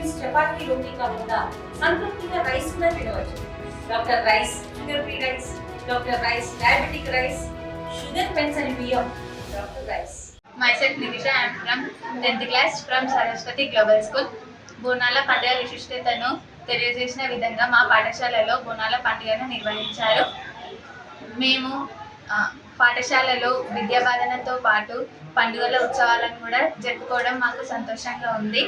Tiffins chapati రోటీ కాకుండా సంతృప్తిగా rice కూడా తినవచ్చు. Doctor rice sugar free rice doctor rice diabetic rice sugar pens అని బియ్యం. Doctor rice. Myself Nivisha, I am from 10th class from Saraswati global school బోనాల పండుగ విశిష్టతను తెలియజేసిన విధంగా మా పాఠశాలలో బోనాల పండుగను నిర్వహించారు. మేము పాఠశాలలో విద్యా బోధనతో పాటు పండుగల ఉత్సవాలను కూడా జరుపుకోవడం మాకు సంతోషంగా ఉంది.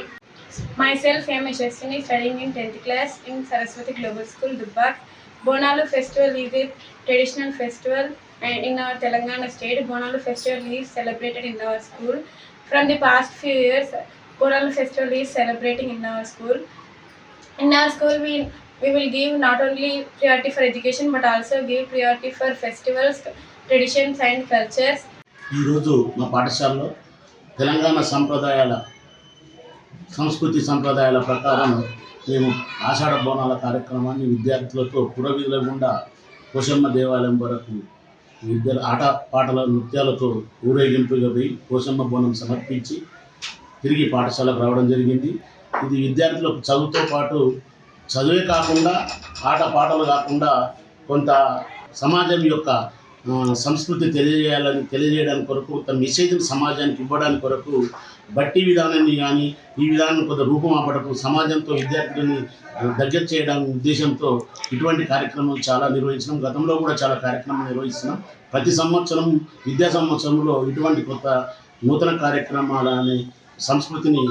Myself, I am Yashaswini, studying in 10th class in Saraswati Global School, Dubbak. Bonalu festival is a traditional festival and in our Telangana state. Bonalu festival is celebrated in our school. From the past few years, Bonalu festival is celebrating in our school. In our school, we we will give not only priority for education but also give priority for festivals, traditions and cultures. ఈరోజు మా పాఠశాలలో తెలంగాణ సంప్రదాయాల సంస్కృతి సంప్రదాయాల ప్రకారం మేము ఆషాఢ బోనాల కార్యక్రమాన్ని విద్యార్థులతో పురవీధుల గుండా పోషమ్మ దేవాలయం వరకు విద్య ఆట పాటల నృత్యాలతో ఊరేగింపుగా పోయి పోషమ్మ బోనం సమర్పించి తిరిగి పాఠశాలకు రావడం జరిగింది. ఇది విద్యార్థులకు చదువుతో పాటు చదువే కాకుండా ఆట పాటలు కాకుండా కొంత సమాజం యొక్క సంస్కృతి తెలియజేయాలని తెలియజేయడానికి కొరకు తన మెసేజ్ని సమాజానికి ఇవ్వడానికి కొరకు బట్టి విధానాన్ని కానీ ఈ విధానం కొంత రూపుమాపడకు సమాజంతో విద్యార్థులని దగ్గర చేయడం ఉద్దేశంతో ఇటువంటి కార్యక్రమాలు చాలా నిర్వహించినాం. గతంలో కూడా చాలా కార్యక్రమాలు నిర్వహిస్తున్నాం. ప్రతి సంవత్సరం విద్యా సంవత్సరంలో ఇటువంటి కొత్త నూతన కార్యక్రమాల సంస్కృతిని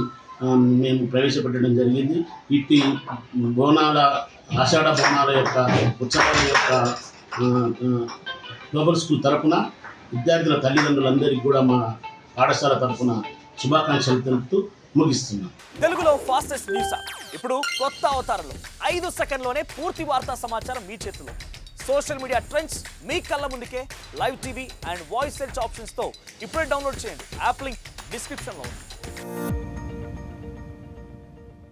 మేము ప్రవేశపెట్టడం జరిగింది. ఇట్టి బోనాల ఆషాఢ బోనాల యొక్క ఉత్సవాల యొక్క గ్లోబల్ స్కూల్ తరపున విద్యార్థుల తల్లిదండ్రులందరికీ కూడా మా పాఠశాల తరఫున శుభాకాంక్షలు తెలుపుతూ ముగిస్తున్నాం. తెలుగులో ఫాస్టెస్ట్ న్యూస్ ఇప్పుడు కొత్త అవతారంలో ఐదు సెకండ్లోనే పూర్తి వార్తా సమాచారం మీ చేతిలో. సోషల్ మీడియా ట్రెండ్స్ మీ కళ్ళ ముందుకే live TV and voice search ఆప్షన్స్తో ఇప్పుడే డౌన్లోడ్ చేయండి. యాప్ లింక్ డిస్క్రిప్షన్లో ఉంది.